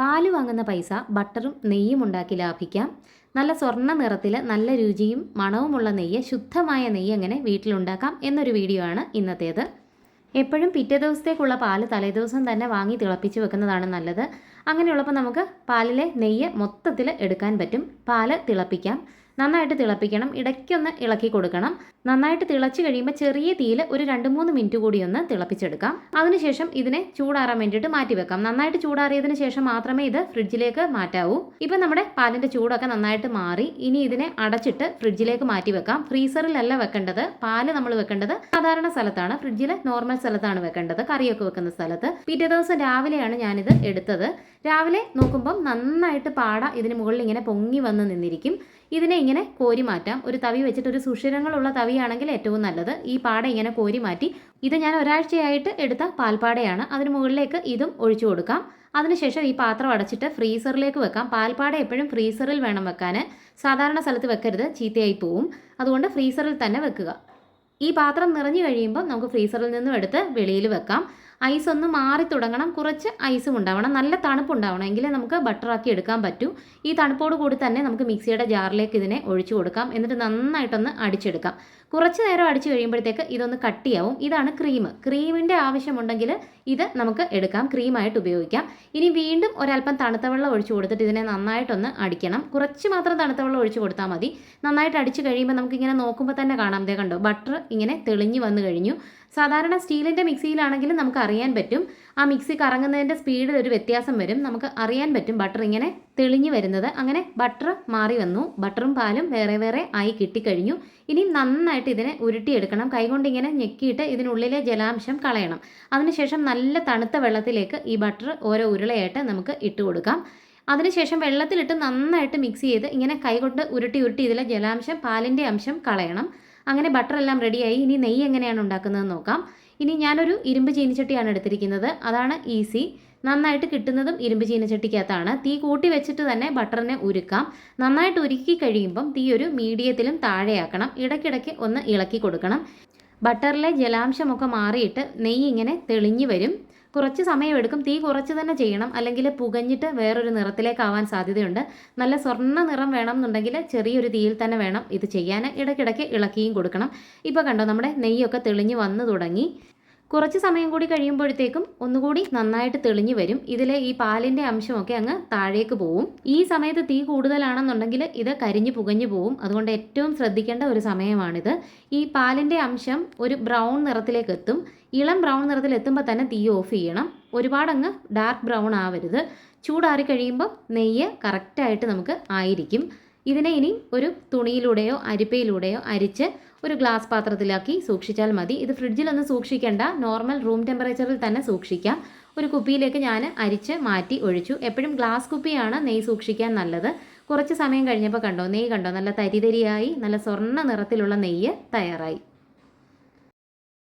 പാൽ വാങ്ങുന്ന പൈസ ബട്ടറും നെയ്യും ഉണ്ടാക്കി ലാഭിക്കാം. നല്ല സ്വർണ നിറത്തിൽ നല്ല രുചിയും മണവുമുള്ള നെയ്യ് ശുദ്ധമായ നെയ്യ് എങ്ങനെ വീട്ടിലുണ്ടാക്കാം എന്നൊരു വീഡിയോ ആണ് ഇന്നത്തേത്. എപ്പോഴും പിറ്റേ ദിവസത്തേക്കുള്ള പാൽ തലേദിവസം തന്നെ വാങ്ങി തിളപ്പിച്ച് വെക്കുന്നതാണ് നല്ലത്. അങ്ങനെയുള്ളപ്പോൾ നമുക്ക് പാലിലെ നെയ്യ് മൊത്തത്തിൽ എടുക്കാൻ പറ്റും. പാൽ തിളപ്പിക്കാം. നന്നായിട്ട് തിളപ്പിക്കണം. ഇടയ്ക്കൊന്ന് ഇളക്കി കൊടുക്കണം. നന്നായിട്ട് തിളച്ച് കഴിയുമ്പോൾ ചെറിയ തീയിൽ ഒരു രണ്ട് മൂന്ന് മിനിറ്റ് കൂടി ഒന്ന് തിളപ്പിച്ചെടുക്കാം. അതിനുശേഷം ഇതിനെ ചൂടാറാൻ വേണ്ടിയിട്ട് മാറ്റി വെക്കാം. നന്നായിട്ട് ചൂടാറിയതിന് ശേഷം മാത്രമേ ഇത് ഫ്രിഡ്ജിലേക്ക് മാറ്റാവൂ. ഇപ്പം നമ്മുടെ പാലിന്റെ ചൂടൊക്കെ നന്നായിട്ട് മാറി. ഇനി ഇതിനെ അടച്ചിട്ട് ഫ്രിഡ്ജിലേക്ക് മാറ്റി വെക്കാം. ഫ്രീസറിലല്ല വെക്കേണ്ടത്. പാൽ നമ്മൾ വെക്കേണ്ടത് സാധാരണ സ്ഥലത്താണ്. ഫ്രിഡ്ജിൽ നോർമൽ സ്ഥലത്താണ് വെക്കേണ്ടത്. കറിയൊക്കെ വെക്കുന്ന സ്ഥലത്ത്. പിറ്റേ ദിവസം രാവിലെയാണ് ഞാനിത് എടുത്തത്. രാവിലെ നോക്കുമ്പം നന്നായിട്ട് പാട ഇതിന് മുകളിൽ ഇങ്ങനെ പൊങ്ങി വന്ന് നിന്നിരിക്കും. ഇതിനെ ഇങ്ങനെ കോരി മാറ്റാം. ഒരു തവി വെച്ചിട്ട് ഒരു സുഷിരങ്ങളുള്ള തവിയാണെങ്കിൽ ഏറ്റവും നല്ലത്. ഈ പാട ഇങ്ങനെ കോരി മാറ്റി ഇത് ഞാൻ ഒരാഴ്ചയായിട്ട് എടുത്ത പാൽപ്പാടയാണ്. അതിന് മുകളിലേക്ക് ഇതും ഒഴിച്ചു കൊടുക്കാം. അതിനുശേഷം ഈ പാത്രം അടച്ചിട്ട് ഫ്രീസറിലേക്ക് വെക്കാം. പാൽപ്പാട എപ്പോഴും ഫ്രീസറിൽ വേണം വെക്കാൻ. സാധാരണ സ്ഥലത്ത് വെക്കരുത്. ചീത്തയായി പോവും. അതുകൊണ്ട് ഫ്രീസറിൽ തന്നെ വെക്കുക. ഈ പാത്രം നിറഞ്ഞു കഴിയുമ്പോൾ നമുക്ക് ഫ്രീസറിൽ നിന്നും എടുത്ത് വെളിയിൽ വെക്കാം. ഐസ് ഒന്ന് മാറി തുടങ്ങണം. കുറച്ച് ഐസും ഉണ്ടാവണം. നല്ല തണുപ്പുണ്ടാവണം എങ്കിലേ നമുക്ക് ബട്ടറാക്കി എടുക്കാൻ പറ്റൂ. ഈ തണുപ്പോട് കൂടി തന്നെ നമുക്ക് മിക്സിയുടെ ജാറിലേക്ക് ഇതിനെ ഒഴിച്ചു കൊടുക്കാം. എന്നിട്ട് നന്നായിട്ടൊന്ന് അടിച്ചെടുക്കാം. കുറച്ച് നേരം അടിച്ചു കഴിയുമ്പോഴത്തേക്ക് ഇതൊന്ന് കട്ടിയാവും. ഇതാണ് ക്രീം ക്രീമിന്റെ ആവശ്യമുണ്ടെങ്കിൽ ഇത് നമുക്ക് എടുക്കാം. ക്രീമായിട്ട് ഉപയോഗിക്കാം. ഇനി വീണ്ടും ഒരല്പം തണുത്ത വെള്ളം ഒഴിച്ചു കൊടുത്തിട്ട് ഇതിനെ നന്നായിട്ടൊന്ന് അടിക്കണം. കുറച്ച് മാത്രം തണുത്ത വെള്ളം ഒഴിച്ചു കൊടുത്താൽ മതി. നന്നായിട്ട് അടിച്ചു കഴിയുമ്പോൾ നമുക്കിങ്ങനെ നോക്കുമ്പോൾ തന്നെ കാണാം. ദേ കണ്ടോ? ബട്ടർ ഇങ്ങനെ തെളിഞ്ഞു വന്നു കഴിഞ്ഞു. സാധാരണ സ്റ്റീലിന്റെ മിക്സിയിലാണെങ്കിലും നമുക്ക് അറിയാൻ പറ്റും. ആ മിക്സി കറങ്ങുന്നതിന്റെ സ്പീഡിൽ ഒരു വ്യത്യാസം വരും. നമുക്ക് അറിയാൻ പറ്റും ബട്ടർ ഇങ്ങനെ തെളിഞ്ഞു വരുന്നത്. അങ്ങനെ ബട്ടർ മാറി വന്നു. ബട്ടറും പാലും വേറെ വേറെ ആയി കിട്ടിക്കഴിഞ്ഞു. ഇനി നന്നായിട്ട് ഇതിനെ ഉരുട്ടിയെടുക്കണം. കൈകൊണ്ട് ഇങ്ങനെ ഞെക്കിയിട്ട് ഇതിനുള്ളിലെ ജലാംശം കളയണം. അതിനുശേഷം നല്ല തണുത്ത വെള്ളത്തിലേക്ക് ഈ ബട്ടർ ഓരോ ഉരുളയായിട്ട് നമുക്ക് ഇട്ട് കൊടുക്കാം. അതിനുശേഷം വെള്ളത്തിലിട്ട് നന്നായിട്ട് മിക്സ് ചെയ്ത് ഇങ്ങനെ കൈകൊണ്ട് ഉരുട്ടി ഉരുട്ടി ഇതിലെ ജലാംശം പാലിന്റെ അംശം കളയണം. അങ്ങനെ ബട്ടർ എല്ലാം റെഡിയായി ഇനി നെയ്യ് എങ്ങനെയാണ് ഉണ്ടാക്കുന്നത് നോക്കാം. ഇനി ഞാനൊരു ഇരുമ്പ് ചീനിച്ചട്ടിയാണ് എടുത്തിരിക്കുന്നത്. അതാണ് ഈസി നന്നായിട്ട് കിട്ടുന്നതും ഇരുമ്പ് ചീനച്ചട്ടിക്കകത്താണ്. തീ കൂട്ടി വെച്ചിട്ട് തന്നെ ബട്ടറിനെ ഉരുക്കാം. നന്നായിട്ട് ഉരുക്കി കഴിയുമ്പം തീ ഒരു മീഡിയത്തിലും താഴെയാക്കണം. ഇടയ്ക്കിടയ്ക്ക് ഒന്ന് ഇളക്കി കൊടുക്കണം. ബട്ടറിലെ ജലാംശമൊക്കെ മാറിയിട്ട് നെയ്യ് ഇങ്ങനെ തെളിഞ്ഞു വരും. കുറച്ച് സമയമെടുക്കും തീ കുറച്ച് തന്നെ ചെയ്യണം. അല്ലെങ്കിൽ പുകഞ്ഞിട്ട് വേറൊരു നിറത്തിലേക്കാവാൻ സാധ്യതയുണ്ട്. നല്ല സ്വർണ നിറം വേണം എന്നുണ്ടെങ്കിൽ ചെറിയൊരു തീയിൽ തന്നെ വേണം ഇത് ചെയ്യാൻ. ഇടയ്ക്കിടയ്ക്ക് ഇളക്കിയും കൊടുക്കണം. ഇപ്പോൾ കണ്ടോ നമ്മുടെ നെയ്യൊക്കെ തെളിഞ്ഞ് വന്നു തുടങ്ങി. കുറച്ച് സമയം കൂടി കഴിയുമ്പോഴത്തേക്കും ഒന്നുകൂടി നന്നായിട്ട് തെളിഞ്ഞു വരും. ഇതിലെ ഈ പാലിന്റെ അംശമൊക്കെ അങ്ങ് താഴേക്ക് പോവും. ഈ സമയത്ത് തീ കൂടുതലാണെന്നുണ്ടെങ്കിൽ ഇത് കരിഞ്ഞു പുകഞ്ഞു പോവും. അതുകൊണ്ട് ഏറ്റവും ശ്രദ്ധിക്കേണ്ട ഒരു സമയമാണിത്. ഈ പാലിന്റെ അംശം ഒരു ബ്രൗൺ നിറത്തിലേക്ക് എത്തും. ഇളം ബ്രൗൺ നിറത്തിൽ എത്തുമ്പോൾ തന്നെ തീ ഓഫ് ചെയ്യണം. ഒരുപാട് അങ്ങ് ഡാർക്ക് ബ്രൗൺ ആവരുത്. ചൂടാറി കഴിയുമ്പോൾ നെയ്യ് കറക്റ്റായിട്ട് നമുക്ക് ആയിരിക്കും. ഇതിനെ ഇനി ഒരു തുണിയിലൂടെയോ അരിപ്പയിലൂടെയോ അരിച്ച് ഒരു ഗ്ലാസ് പാത്രത്തിലാക്കി സൂക്ഷിച്ചാൽ മതി. ഇത് ഫ്രിഡ്ജിലൊന്നും സൂക്ഷിക്കേണ്ട. നോർമൽ റൂം ടെമ്പറേച്ചറിൽ തന്നെ സൂക്ഷിക്കാം. ഒരു കുപ്പിയിലേക്ക് ഞാൻ അരിച്ച് മാറ്റി ഒഴിച്ചു. എപ്പോഴും ഗ്ലാസ് കുപ്പിയാണ് നെയ്യ് സൂക്ഷിക്കാൻ നല്ലത്. കുറച്ച് സമയം കഴിഞ്ഞപ്പോൾ കണ്ടോ നെയ്യ് കണ്ടോ നല്ല തരിതരിയായി നല്ല സ്വർണ നിറത്തിലുള്ള നെയ്യ് തയ്യാറായി.